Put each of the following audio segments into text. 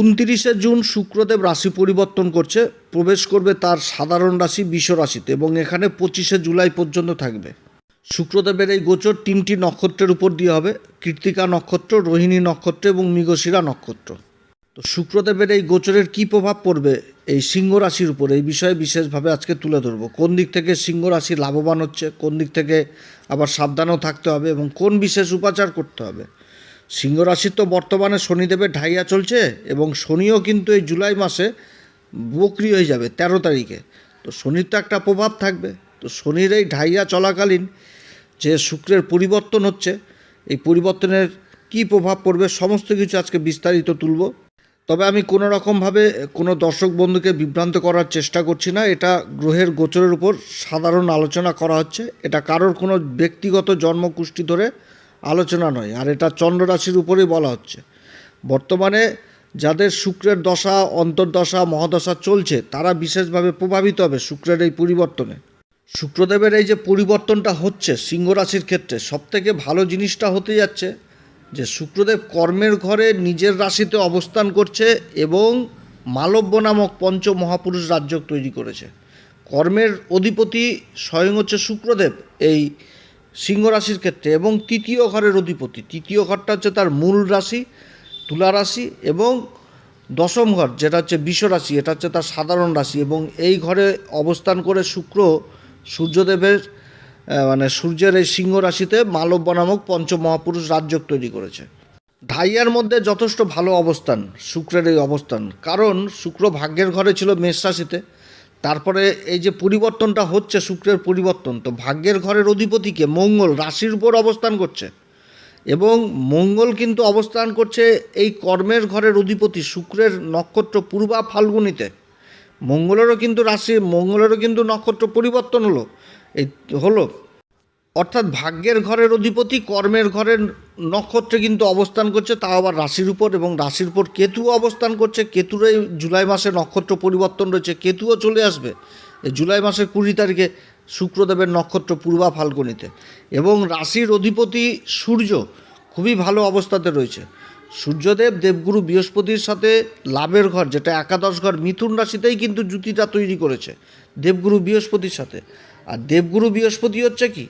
উনতিরিশে June শুক্রদেব রাশি পরিবর্তন করছে, প্রবেশ করবে তার সাধারণ রাশি বিষ রাশিতে এবং এখানে পঁচিশে জুলাই পর্যন্ত থাকবে। শুক্রদেবের এই গোচর তিনটি নক্ষত্রের উপর দিয়ে হবে, কৃত্তিকা নক্ষত্র, রোহিণী নক্ষত্র এবং মৃগশিরা নক্ষত্র। তো শুক্রদেবের এই গোচরের কী প্রভাব পড়বে এই সিংহ রাশির উপর এই বিষয়ে বিশেষভাবে আজকে তুলে ধরবো। কোন দিক থেকে সিংহ রাশি লাভবান হচ্ছে, কোন দিক থেকে আবার সাবধানও থাকতে হবে এবং কোন বিশেষ উপাচার করতে হবে? সিংহ রাশির তো বর্তমানে শনিদেবের ঢাইয়া চলছে এবং শনিও কিন্তু এই জুলাই মাসে বকরি হয়ে যাবে, তেরো তারিখে। তো শনির তো একটা প্রভাব থাকবে। তো শনির এই ঢাইয়া চলাকালীন যে শুক্রের পরিবর্তন হচ্ছে, এই পরিবর্তনের কী প্রভাব পড়বে সমস্ত কিছু আজকে বিস্তারিত তুলব। তবে আমি কোনো রকমভাবে কোনো দর্শক বন্ধুকে বিভ্রান্ত করার চেষ্টা করছি না। এটা গ্রহের গোচরের উপর সাধারণ আলোচনা করা হচ্ছে। এটা কারোর কোনো ব্যক্তিগত জন্মকুষ্টি ধরে আলোচনা নয়, আর এটা চন্দ্র রাশির উপরেই বলা হচ্ছে। বর্তমানে যাদের শুক্রের দশা, অন্তর্দশা, মহাদশা চলছে, তারা বিশেষভাবে প্রভাবিত হবে শুক্রের এই পরিবর্তনে। শুক্রদেবের এই যে পরিবর্তনটা হচ্ছে সিংহ রাশির ক্ষেত্রে, সবথেকে ভালো জিনিসটা হতে যাচ্ছে যে শুক্রদেব কর্মের ঘরে নিজের রাশিতে অবস্থান করছে এবং মালব্য নামক পঞ্চ মহাপুরুষ রাজ্য তৈরি করেছে। কর্মের অধিপতি স্বয়ং হচ্ছে শুক্রদেব, এই সিংহ রাশির ক্ষেত্রে এবং তৃতীয় ঘরের অধিপতি। তৃতীয় ঘরটা হচ্ছে তার মূল রাশি, তুলা রাশি এবং দশম ঘর, যেটা হচ্ছে বিষ রাশি, এটা হচ্ছে তার সাধারণ রাশি এবং এই ঘরে অবস্থান করে শুক্র, সূর্যদেবের মানে সূর্যের এই সিংহ রাশিতে মালব্য নামক পঞ্চমহাপুরুষ রাজ্য তৈরি করেছে। ঢাইয়ার মধ্যে যথেষ্ট ভালো অবস্থান, শুক্রের এই অবস্থান। কারণ শুক্র ভাগ্যের ঘরে ছিল মেষ রাশিতে তারপরে এই যে পরিবর্তনটা হচ্ছে, শুক্রের পরিবর্তন, তো ভাগ্যের ঘরের অধিপতিকে মঙ্গল রাশির উপর অবস্থান করছে। এবং মঙ্গল কিন্তু অবস্থান করছে এই কর্মের ঘরের অধিপতি শুক্রের নক্ষত্র পূর্বা ফাল্গুনিতে। মঙ্গলেরও কিন্তু রাশি, মঙ্গলেরও কিন্তু নক্ষত্র পরিবর্তন হলো। এই হলো অর্থাৎ ভাগ্যের ঘরের অধিপতি, কর্মের ঘরের নক্ষত্রে কিন্তু অবস্থান করছে, তাও আবার রাশির উপর এবং রাশির উপর কেতু অবস্থান করছে। কেতুর জুলাই মাসে নক্ষত্র পরিবর্তন রয়েছে, কেতুও চলে আসবে। জুলাই মাসের কুড়ি তারিখে শুক্রদেবের নক্ষত্র পূর্বা ফাল্গুনিতে। এবং রাশির অধিপতি সূর্য খুবই ভালো অবস্থাতে রয়েছে। সূর্যদেব দেবগুরু বৃহস্পতির সাথে লাভের ঘর, যেটা একাদশ ঘর, মিথুন রাশিতেই কিন্তু জুতিটা তৈরি করেছে দেবগুরু বৃহস্পতির সাথে। আর দেবগুরু বৃহস্পতি হচ্ছে কি?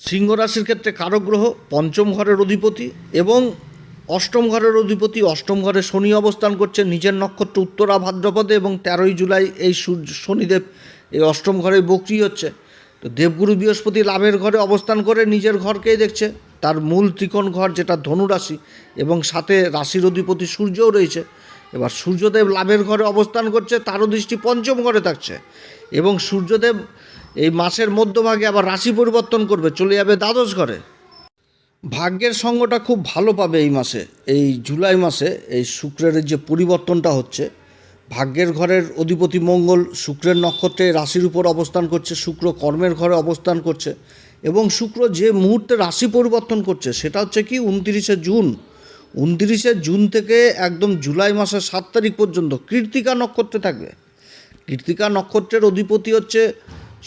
সিংহ রাশির ক্ষেত্রে কারক গ্রহ, পঞ্চম ঘরের অধিপতি এবং অষ্টম ঘরের অধিপতি, অষ্টম ঘরে শনি অবস্থান করছে নিজের নক্ষত্র উত্তরা ভাদ্রপদে এবং তেরোই জুলাই এই সূর্য, শনিদেব এই অষ্টম ঘরে বক্রি হচ্ছে। তো দেবগুরু বৃহস্পতি লাভের ঘরে অবস্থান করে নিজের ঘরকেই দেখছে। তার মূল ত্রিকোণ ঘর যেটা ধনু রাশি এবং সাথে রাশির অধিপতি সূর্যও রয়েছে। এবার সূর্যদেব লাভের ঘরে অবস্থান করছে, তারও দৃষ্টি পঞ্চম ঘরে থাকছে এবং সূর্যদেব এই মাসের মধ্যভাগে আবার রাশি পরিবর্তন করবে, চলে যাবে দ্বাদশ ঘরে। ভাগ্যের সঙ্গটা খুব ভালো পাবে এই মাসে, এই জুলাই মাসে, এই শুক্রের যে পরিবর্তনটা হচ্ছে, ভাগ্যের ঘরের অধিপতি মঙ্গল শুক্রের নক্ষত্রে রাশির উপর অবস্থান করছে, শুক্র কর্মের ঘরে অবস্থান করছে এবং শুক্র যে মুহূর্তে রাশি পরিবর্তন করছে, সেটা হচ্ছে কি উনতিরিশে জুন। উনতিরিশে জুন থেকে একদম জুলাই মাসের সাত তারিখ পর্যন্ত কৃত্তিকা নক্ষত্রে থাকবে। কৃত্তিকা নক্ষত্রের অধিপতি হচ্ছে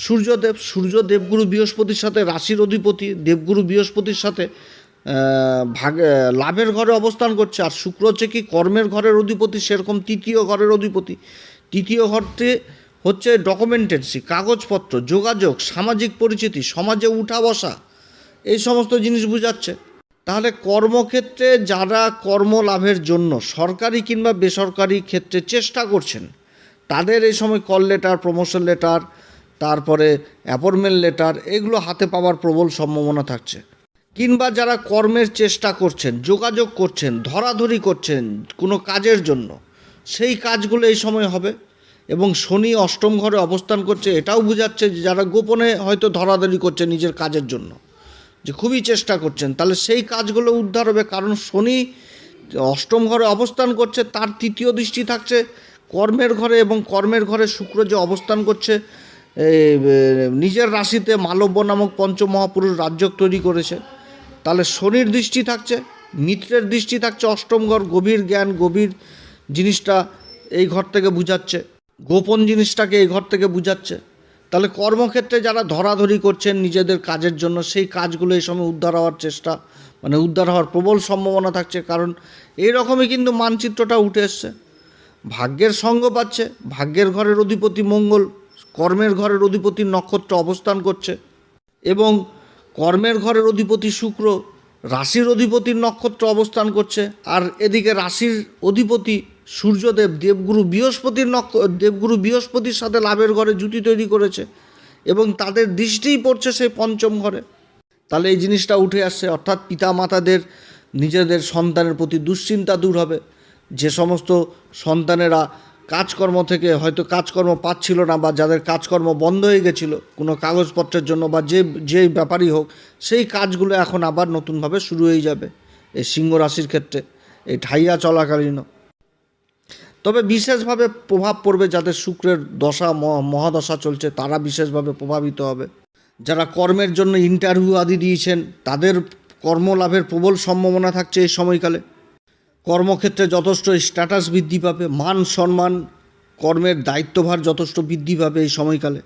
সূর্যদেব সূর্য দেবগুরু বৃহস্পতির সাথে, রাশির অধিপতি দেবগুরু বৃহস্পতির সাথে ভাগ লাভের ঘরে অবস্থান করছে। আর শুক্র হচ্ছে কি, কর্মের ঘরের অধিপতি, সেরকম তৃতীয় ঘরের অধিপতি। তৃতীয় ঘরটি হচ্ছে ডকুমেন্টেন্সি কাগজপত্র, যোগাযোগ, সামাজিক পরিচিতি, সমাজে উঠা বসা, এই সমস্ত জিনিস বোঝাচ্ছে। তাহলে কর্মক্ষেত্রে যারা কর্ম লাভের জন্য সরকারি কিংবা বেসরকারি ক্ষেত্রে চেষ্টা করছেন, তাদের এই সময় কল লেটার প্রমোশন লেটার তারপরে অ্যাপয়েন্টমেন্ট লেটার এগুলো হাতে পাওয়ার প্রবল সম্ভাবনা থাকছে। কিংবা যারা কর্মের চেষ্টা করছেন, যোগাযোগ করছেন, ধরাধরি করছেন কোনো কাজের জন্য, সেই কাজগুলো এই সময় হবে। এবং শনি অষ্টম ঘরে অবস্থান করছে, এটাও বোঝাচ্ছে যে যারা গোপনে হয়তো ধরাধরি করছে নিজের কাজের জন্য, যে খুবই চেষ্টা করছেন, তাহলে সেই কাজগুলো উদ্ধার হবে। কারণ শনি অষ্টম ঘরে অবস্থান করছে, তার তৃতীয় দৃষ্টি থাকছে কর্মের ঘরে এবং কর্মের ঘরে শুক্র যে অবস্থান করছে নিজের রাশিতে মালব্য নামক পঞ্চমহাপুরুষ রাজ্য তৈরি করেছে। তাহলে শনির দৃষ্টি থাকছে, মিত্রের দৃষ্টি থাকছে, অষ্টম ঘর, গভীর জ্ঞান, গভীর জিনিসটা এই ঘর থেকে বুঝাচ্ছে। গোপন জিনিসটাকে এই ঘর থেকে বুঝাচ্ছে। তাহলে কর্মক্ষেত্রে যারা ধরাধরি করছেন নিজেদের কাজের জন্য, সেই কাজগুলো এই সময় উদ্ধার হওয়ার চেষ্টা মানে উদ্ধার হওয়ার প্রবল সম্ভাবনা থাকছে। কারণ এই রকমই কিন্তু মানচিত্রটা উঠে এসছে। ভাগ্যের সঙ্গ পাচ্ছে, ভাগ্যের ঘরের অধিপতি মঙ্গল। কর্মের ঘরের অধিপতির নক্ষত্র অবস্থান করছে এবং কর্মের ঘরের অধিপতি শুক্র রাশির অধিপতির নক্ষত্র অবস্থান করছে। আর এদিকে রাশির অধিপতি সূর্যদেব, দেবগুরু বৃহস্পতির নক্ষ, দেবগুরু বৃহস্পতির সাথে লাভের ঘরে জুতি তৈরি করেছে এবং তাদের দৃষ্টিই পড়ছে সেই পঞ্চম ঘরে। তাহলে এই জিনিসটা উঠে আসছে, অর্থাৎ পিতা মাতাদের নিজেদের সন্তানের প্রতি দুশ্চিন্তা দূর হবে। যে সমস্ত সন্তানেরা কাজকর্ম থেকে হয়তো কাজকর্ম পাচ্ছিল না বা যাদের কাজকর্ম বন্ধ হয়ে গেছিল, কোনো কাগজপত্রের জন্য বা যে যে ব্যাপারই হোক, সেই কাজগুলো এখন আবার নতুনভাবে শুরু হয়ে যাবে এই সিংহ রাশির ক্ষেত্রে। এই ঠাইয়া চলাকালীনও। তবে বিশেষভাবে প্রভাব পড়বে যাদের শুক্রের দশা মহাদশা চলছে, তারা বিশেষভাবে প্রভাবিত হবে। যারা কর্মের জন্য ইন্টারভিউ আদি দিয়েছেন, তাদের কর্মলাভের প্রবল সম্ভাবনা থাকছে এই সময়কালে। কর্মক্ষেত্রে যথেষ্ট স্ট্যাটাস বৃদ্ধি পাবে, মান সম্মান, কর্মের দায়িত্বভার যথেষ্ট বৃদ্ধি পাবে এই সময়কালে।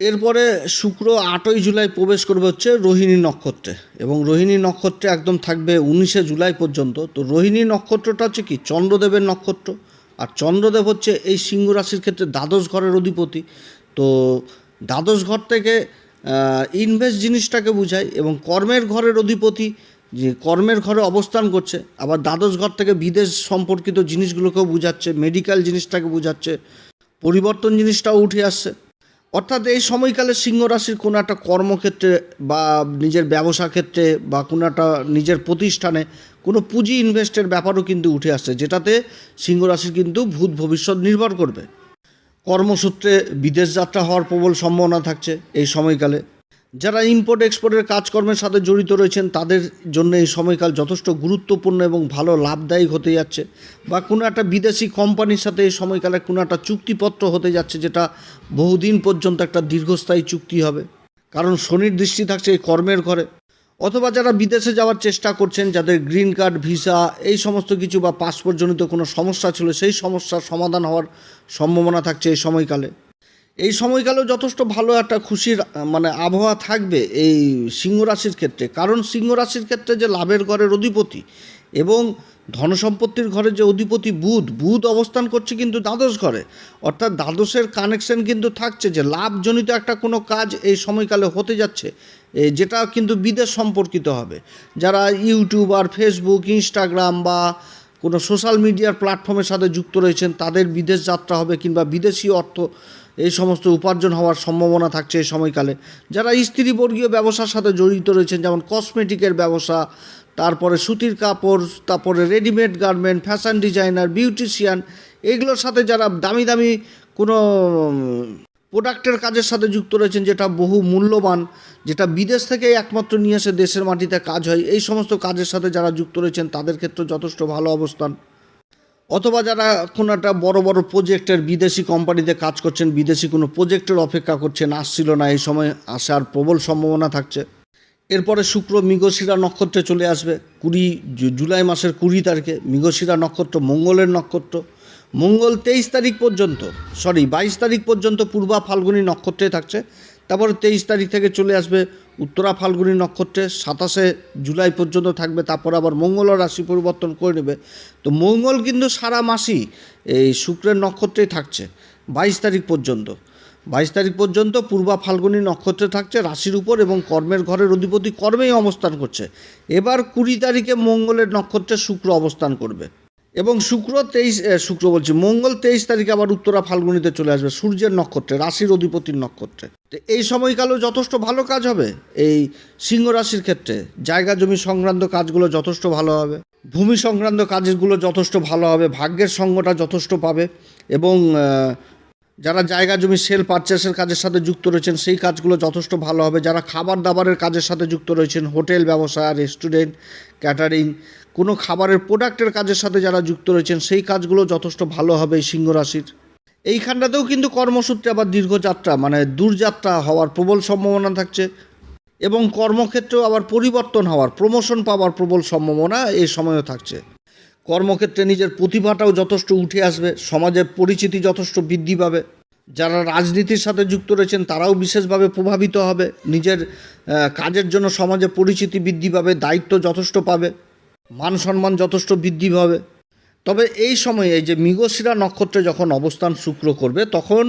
এরপরে শুক্র আটই জুলাই প্রবেশ করবে হচ্ছে রোহিণী নক্ষত্রে এবং রোহিণী নক্ষত্রে একদম থাকবে উনিশে জুলাই পর্যন্ত। তো রোহিণী নক্ষত্রটা হচ্ছে কি? চন্দ্রদেবের নক্ষত্র। আর চন্দ্রদেব হচ্ছে এই সিংহ রাশির ক্ষেত্রে দ্বাদশ ঘরের অধিপতি। তো দ্বাদশ ঘর থেকে ইনভেস্ট জিনিসটাকে বোঝায় এবং কর্মের ঘরের অধিপতি যে কর্মের ঘরে অবস্থান করছে, আবার দ্বাদশ ঘর থেকে বিদেশ সম্পর্কিত জিনিসগুলোকেও বোঝাচ্ছে মেডিকেল জিনিসটাকে বোঝাচ্ছে, পরিবর্তন জিনিসটাও উঠে আসছে। অর্থাৎ এই সময়কালে সিংহ রাশির কোনো একটা কর্মক্ষেত্রে বা নিজের ব্যবসা ক্ষেত্রে বা কোনো একটা নিজের প্রতিষ্ঠানে কোনো পুঁজি ইনভেস্টের ব্যাপারও কিন্তু উঠে আসছে, যেটাতে সিংহ রাশির কিন্তু ভূত ভবিষ্যৎ নির্ভর করবে। কর্মসূত্রে বিদেশ যাত্রা হওয়ার প্রবল সম্ভাবনা থাকছে এই সময়কালে। যারা ইম্পোর্ট এক্সপোর্টের কাজকর্মের সাথে জড়িত রয়েছেন, তাদের জন্য এই সময়কাল যথেষ্ট গুরুত্বপূর্ণ এবং ভালো, লাভদায়ক হতে যাচ্ছে বা কোনো একটা বিদেশি কোম্পানির সাথে এই সময়কালে কোনো একটা চুক্তিপত্র হতে যাচ্ছে যেটা বহুদিন পর্যন্ত একটা দীর্ঘস্থায়ী চুক্তি হবে। কারণ শনির দৃষ্টি থাকছে এই কর্মের ঘরে। অথবা যারা বিদেশে যাওয়ার চেষ্টা করছেন, যাদের গ্রিন কার্ড ভিসা এই সমস্ত কিছু বা পাসপোর্টজনিত কোনো সমস্যা ছিল, সেই সমস্যার সমাধান হওয়ার সম্ভাবনা থাকছে এই সময়কালে। এই সময়কালেও যথেষ্ট ভালো একটা খুশির মানে আবহাওয়া থাকবে এই সিংহ রাশির ক্ষেত্রে। কারণ সিংহ রাশির ক্ষেত্রে যে লাভের ঘরের অধিপতি এবং ধনসম্পত্তির ঘরে যে অধিপতি বুধ বুধ অবস্থান করছে কিন্তু দ্বাদশ ঘরে। অর্থাৎ দ্বাদশের কানেকশন কিন্তু থাকছে যে লাভজনিত একটা কোনো কাজ এই সময়কালে হতে যাচ্ছে যেটা কিন্তু বিদেশ সম্পর্কিত হবে। যারা ইউটিউবার ফেসবুক ইনস্টাগ্রাম বা কোনো সোশ্যাল মিডিয়ার প্ল্যাটফর্মের সাথে যুক্ত রয়েছেন, তাদের বিদেশ যাত্রা হবে কিংবা বিদেশি অর্থ এই সমস্ত উপার্জন হওয়ার সম্ভাবনা থাকছে এই সময়কালে। যারা স্ত্রীবর্গীয় ব্যবসার সাথে জড়িত রয়েছেন, যেমন কসমেটিকের ব্যবসা, তারপরে সুতির কাপড়, তারপরে readymade garment, fashion designer, beautician, এগুলোর সাথে যারা দামি দামি কোনো প্রোডাক্টের কাজের সাথে যুক্ত রয়েছেন, যেটা বহু মূল্যবান, যেটা বিদেশ থেকে একমাত্র নিয়ে এসে দেশের মাটিতে কাজ হয়, এই সমস্ত কাজের সাথে যারা যুক্ত রয়েছেন, তাদের ক্ষেত্রে যথেষ্ট ভালো অবস্থান। অথবা যারা কোনো একটা বড় বড় প্রজেক্টের বিদেশি কোম্পানিতে কাজ করছেন, বিদেশি কোনো প্রজেক্টের অপেক্ষা করছেন, আসছিল না, এই সময় আসার প্রবল সম্ভাবনা থাকছে। এরপরে শুক্র মৃগশিরা নক্ষত্রে চলে আসবে, কুড়ি জুলাই মাসের কুড়ি তারিখে মৃগশিরা নক্ষত্র, মঙ্গলের নক্ষত্র। মঙ্গল তেইশ তারিখ পর্যন্ত সরি বাইশ তারিখ পর্যন্ত পূর্বা ফাল্গুনী নক্ষত্রে থাকছে, তারপরে তেইশ তারিখ থেকে চলে আসবে উত্তরা ফাল্গুনী নক্ষত্রে সাতাশে জুলাই পর্যন্ত থাকবে, তারপর আবার মঙ্গল রাশি পরিবর্তন করে নেবে। তো মঙ্গল কিন্তু সারা মাসই এই শুক্রের নক্ষত্রেই থাকছে, বাইশ তারিখ পর্যন্ত। বাইশ তারিখ পর্যন্ত পূর্বা ফাল্গুনী নক্ষত্রে থাকছে রাশির উপর এবং কর্মের ঘরের অধিপতি কর্মেই অবস্থান করছে। এবার কুড়ি তারিখে মঙ্গলের নক্ষত্রে শুক্র অবস্থান করবে। এবং শুক্র তেইশ শুক্র বলছি, মঙ্গল তেইশ তারিখে আবার উত্তরা ফাল্গুনিতে চলে আসবে, সূর্যের নক্ষত্রে, রাশির অধিপতির নক্ষত্রে। তো এই সময়কালেও যথেষ্ট ভালো কাজ হবে এই সিংহ রাশির ক্ষেত্রে? জায়গা, জমি সংক্রান্ত কাজগুলো যথেষ্ট ভালো হবে, ভূমি সংক্রান্ত কাজগুলো যথেষ্ট ভালো হবে, ভাগ্যের সঙ্গটা যথেষ্ট পাবে এবং যারা জায়গা, জমি সেল পারচেসের কাজের সাথে যুক্ত রয়েছেন, সেই কাজগুলো যথেষ্ট ভালো হবে। যারা খাবার দাবারের কাজের সাথে যুক্ত রয়েছেন, হোটেল ব্যবসা রেস্টুরেন্ট ক্যাটারিং কোনো খাবারের প্রোডাক্টের কাজের সাথে যারা যুক্ত রয়েছেন, সেই কাজগুলো যথেষ্ট ভালো হবে সিংহ রাশির। এইখানটাতেও কিন্তু কর্মসূত্রে আবার দীর্ঘযাত্রা মানে দূরযাত্রা হওয়ার প্রবল সম্ভাবনা থাকছে এবং কর্মক্ষেত্রেও আবার পরিবর্তন হওয়ার প্রমোশন পাওয়ার প্রবল সম্ভাবনা এই সময়ও থাকছে। কর্মক্ষেত্রে নিজের প্রতিভাটাও যথেষ্ট উঠে আসবে, সমাজের পরিচিতি যথেষ্ট বৃদ্ধি পাবে। যারা রাজনীতির সাথে যুক্ত রয়েছেন, তারাও বিশেষভাবে প্রভাবিত হবে। নিজের কাজের জন্য সমাজে পরিচিতি বৃদ্ধি পাবে, দায়িত্ব যথেষ্ট পাবে। মান সম্মান যথেষ্ট বৃদ্ধি পাবে। তবে এই সময়ে এই যে মৃগশিরা নক্ষত্রে যখন অবস্থান শুক্র করবে, তখন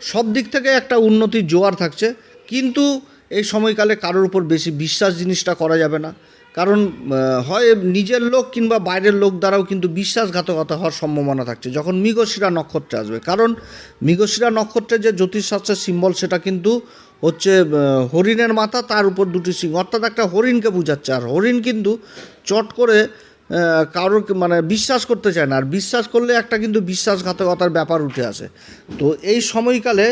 সব দিক থেকে একটা উন্নতির জোয়ার থাকছে। কিন্তু এই সময়কালে কারোর উপর বেশি বিশ্বাস জিনিসটা করা যাবে না। কারণ হয় নিজের লোক কিংবা বাইরের লোক দ্বারাও কিন্তু বিশ্বাসঘাতকতা হওয়ার সম্ভাবনা থাকছে যখন মৃগশিরা নক্ষত্রে আসবে। কারণ মৃগশিরা নক্ষত্রে যে জ্যোতিষশাস্ত্রের সিম্বল সেটা কিন্তু হচ্ছে হরিণের মাথা, তার উপর দুটি সিং অর্থাৎ একটা হরিণকে বোঝাচ্ছে। আর হরিণ কিন্তু চট করে কারোর মানে বিশ্বাস করতে চায় না। আর বিশ্বাস করলে একটা কিন্তু বিশ্বাসঘাতকতার ব্যাপার উঠে আসে। তো এই সময়কালে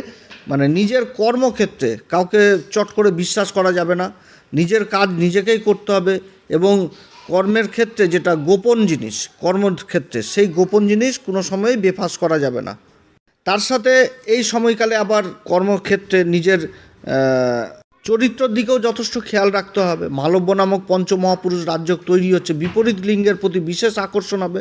মানে নিজের কর্মক্ষেত্রে কাউকে চট করে বিশ্বাস করা যাবে না। নিজের কাজ নিজেকেই করতে হবে এবং কর্মের ক্ষেত্রে যেটা গোপন জিনিস, কর্মক্ষেত্রে সেই গোপন জিনিস কোনো সময়ই বেফাস করা যাবে না। তার সাথে এই সময়কালে আবার কর্মক্ষেত্রে নিজের চরিত্রের দিকেও যথেষ্ট খেয়াল রাখতে হবে। মালব্য নামক পঞ্চমহাপুরুষ রাজ্য তৈরি হচ্ছে। বিপরীত লিঙ্গের প্রতি বিশেষ আকর্ষণ হবে।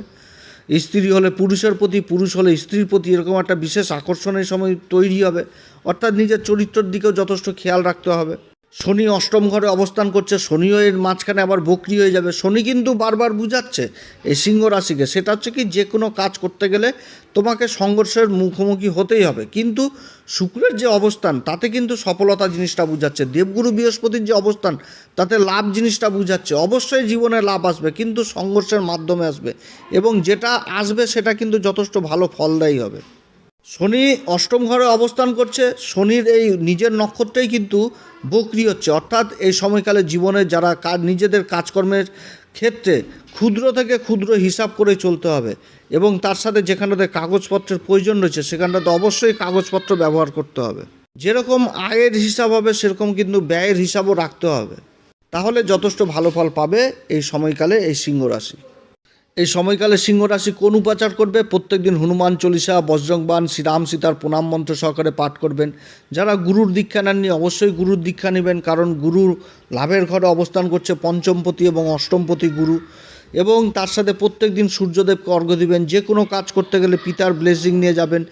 স্ত্রী হলে পুরুষের প্রতি, পুরুষ হলে স্ত্রীর প্রতি এরকম একটা বিশেষ আকর্ষণের সময় তৈরি হবে। অর্থাৎ নিজের চরিত্রের দিকেও যথেষ্ট খেয়াল রাখতে হবে। শনি অষ্টম ঘরে অবস্থান করছে। শনিও এর মাঝখানে আবার বকরি হয়ে যাবে। শনি কিন্তু বারবার বুঝাচ্ছে এই সিংহ রাশিকে। সেটা হচ্ছে কি, যে কোনো কাজ করতে গেলে তোমাকে সংঘর্ষের মুখোমুখি হতেই হবে। কিন্তু শুক্রের যে অবস্থান, তাতে কিন্তু সফলতা জিনিসটা বুঝাচ্ছে। দেবগুরু বৃহস্পতির যে অবস্থান, তাতে লাভ জিনিসটা বুঝাচ্ছে। অবশ্যই জীবনে লাভ আসবে, কিন্তু সংঘর্ষের মাধ্যমে আসবে। এবং যেটা আসবে, সেটা কিন্তু যথেষ্ট ভালো ফলদায়ী হবে। শনি অষ্টম ঘরে অবস্থান করছে। শনির এই নিজের নক্ষত্রেই কিন্তু বকরি হচ্ছে। অর্থাৎ এই সময়কালে জীবনে যারা কাজ নিজেদের কাজকর্মের ক্ষেত্রে ক্ষুদ্র থেকে ক্ষুদ্র হিসাব করে চলতে হবে এবং তার সাথে যেখানটাতে কাগজপত্রের প্রয়োজন রয়েছে, সেখানটাতে অবশ্যই কাগজপত্র ব্যবহার করতে হবে। যেরকম আয়ের হিসাব হবে, সেরকম কিন্তু ব্যয়ের হিসাবও রাখতে হবে। তাহলে যথেষ্ট ভালো ফল পাবে এই সময়কালে এই সিংহ রাশি। এই সময়কালে সিংহ রাশি কোন উপাচার করবে? প্রত্যেকদিন হনুমান চল্লিশা বজ্রংবান শ্রীরাম সীতার প্রণাম মন্ত্র সহকারে পাঠ করবেন। যারা গুরুর দীক্ষা নেননি, অবশ্যই গুরুর দীক্ষা নেবেন, কারণ গুরুর লাভের ঘরে অবস্থান করছে পঞ্চমপতি এবং অষ্টমপতি গুরু। এবং তার সাথে প্রত্যেক দিন সূর্যদেবকে অর্ঘ্য দিবেন। যে কোনো কাজ করতে গেলে পিতার ব্লেসিং নিয়ে যাবেন।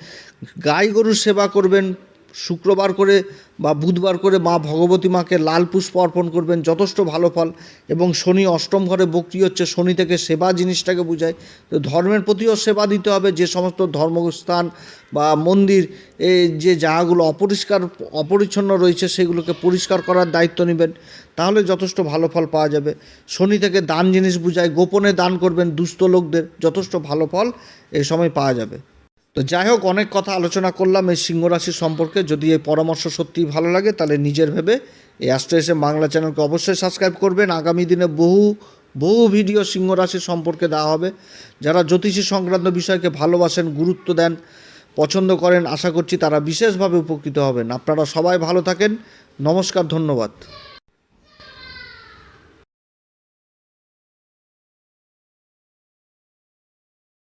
গাই গরুর সেবা করবেন। শুক্রবার করে বা বুধবার করে মা ভগবতী মাকে লাল পুষ্প অর্পণ করবেন, যথেষ্ট ভালো ফল। এবং শনি অষ্টম ঘরে বক্রি হচ্ছে, শনি থেকে সেবা জিনিসটাকে বোঝায়। তো ধর্মের প্রতিও সেবা দিতে হবে, যে সমস্ত ধর্মস্থান বা মন্দির এই যে জায়গাগুলো অপরিষ্কার, অপরিচ্ছন্ন রয়েছে, সেগুলোকে পরিষ্কার করার দায়িত্ব নেবেন। তাহলে যথেষ্ট ভালো ফল পাওয়া যাবে। শনি থেকে দান জিনিস বোঝায়, গোপনে দান করবেন দুস্থ লোকদের, যথেষ্ট ভালো ফল এই সময় পাওয়া যাবে। তো যাই হোক, অনেক কথা আলোচনা করলাম এই সিংহ রাশি সম্পর্কে। যদি এই পরামর্শ সত্যিই ভালো লাগে, তাহলে নিজের ভেবে এই অ্যাস্ট্রো এসে বাংলা চ্যানেলকে অবশ্যই সাবস্ক্রাইব করবেন। আগামী দিনে বহু বহু ভিডিও সিংহ রাশি সম্পর্কে দেওয়া হবে। যারা জ্যোতিষী সংক্রান্ত বিষয়কে ভালোবাসেন, গুরুত্ব দেন, পছন্দ করেন, আশা করছি তারা বিশেষভাবে উপকৃত হবেন। আপনারা সবাই ভালো থাকেন। নমস্কার, ধন্যবাদ।